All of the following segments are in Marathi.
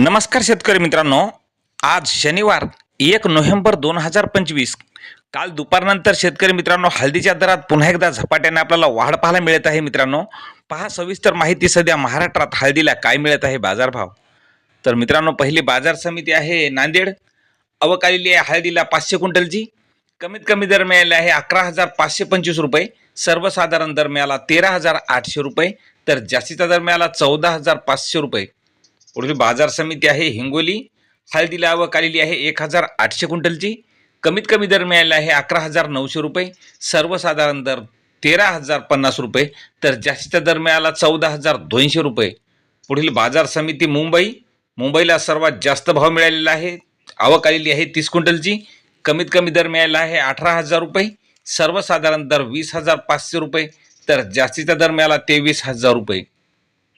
नमस्कार शेतकरी मित्रांनो. आज शनिवार एक नोव्हेंबर दोन हजार पंचवीस. काल दुपारनंतर शेतकरी मित्रांनो हळदीच्या दरात पुन्हा एकदा झपाट्याने आपल्याला वाढ पाहायला मिळत आहे मित्रांनो. पहा सविस्तर माहिती सध्या महाराष्ट्रात हळदीला काय मिळत आहे बाजारभाव. तर मित्रांनो पहिली बाजार समिती आहे नांदेड. आवक आहे हळदीला पाचशे क्विंटलची. कमीत कमी दर मिळाले आहे अकरा हजार पाचशे पंचवीस रुपये. सर्वसाधारण दर मिळाला तेरा हजार आठशे रुपये. तर जास्तीचा दर मिळाला चौदा हजार पाचशे रुपये. पुढील बाजार समिती आहे हिंगोली. हळदीला आवक आलेली आहे एक हजार आठशे क्विंटलची. कमीत कमी दर मिळाला आहे अकरा हजार नऊशे रुपये. सर्वसाधारण दर तेरा हजार पन्नास रुपये. तर जास्तीचा दर मिळाला चौदा हजार दोनशे रुपये. पुढील बाजार समिती मुंबई. मुंबईला सर्वात जास्त भाव मिळालेला आहे. आवक आलेली आहे तीस क्विंटलची. कमीत कमी दर मिळाला आहे अठरा हजार रुपये. सर्वसाधारण दर वीस हजार पाचशे रुपये. तर जास्तीचा दर मिळाला तेवीस हजार रुपये.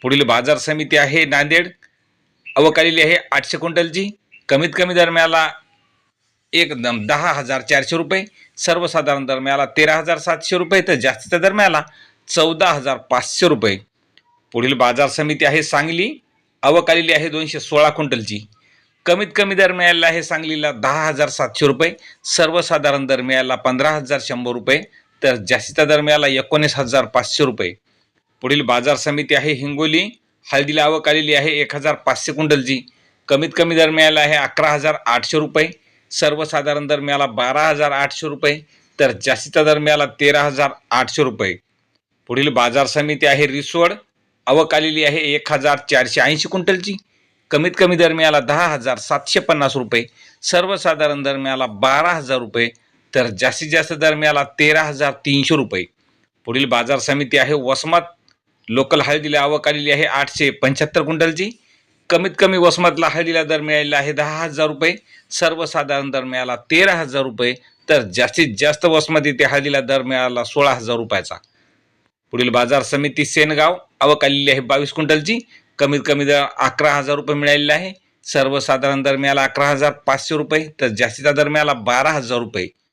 पुढील बाजार समिती आहे नांदेड. आवक आलेली आहे आठशे क्विंटलची. कमीत कमी दर मिळाला दहा हजार चारशे रुपये सर्वसाधारण दर मिळाला तेरा हजार सातशे रुपये तर जास्तीचा दर मिळाला चौदा हजार पाचशे रुपये. पुढील बाजार समिती आहे सांगली आवक आलेली आहे दोनशे सोळा क्विंटलची. कमीत कमी दर मिळालेला आहे सांगलीला दहा हजार सातशे रुपये सर्वसाधारण दर मिळाला पंधरा हजार शंभर रुपये तर जास्तीचा दर मिळाला एकोणीस हजार पाचशे रुपये. पुढील बाजार समिती आहे हिंगोली हळदीला आवक आलेली आहे एक हजार पाचशे क्विंटलची कमीत कमी दर मिळाला आहे अकरा हजार आठशे रुपये. सर्वसाधारण दर मिळाला बारा हजार आठशे रुपये. तर जास्तीचा दर मिळाला तेरा हजार आठशे रुपये. पुढील बाजार समिती आहे रिसोड आवक आलेली आहे एक हजार चारशे ऐंशी क्विंटलची कमीत कमी दर मिळाला दहा हजार सातशे पन्नास रुपये. सर्वसाधारण दर मिळाला बारा हजार रुपये. तर जास्तीत जास्त दर मिळाला तेरा हजार तीनशे रुपये. पुढील बाजार समिती आहे वसमत. लोकल हळदीला आवक आलेली आहे आठशे पंच्याहत्तर क्विंटलची. कमीत कमी वसमतला हळदीला दर मिळालेला आहे दहा हजार रुपये. सर्वसाधारण दर मिळाला तेरा हजार रुपये. तर जास्तीत जास्त वसमती ते हळदीला दर मिळाला सोळा हजार रुपयाचा. पुढील बाजार समिती सेनगाव आवक आलेली आहे बावीस क्विंटलची. कमीत कमी दर अकरा हजार रुपये मिळालेला आहे. सर्वसाधारण दर मिळाला अकरा हजार पाचशे रुपये. तर जास्तीचा दर मिळाला बारा हजार रुपये.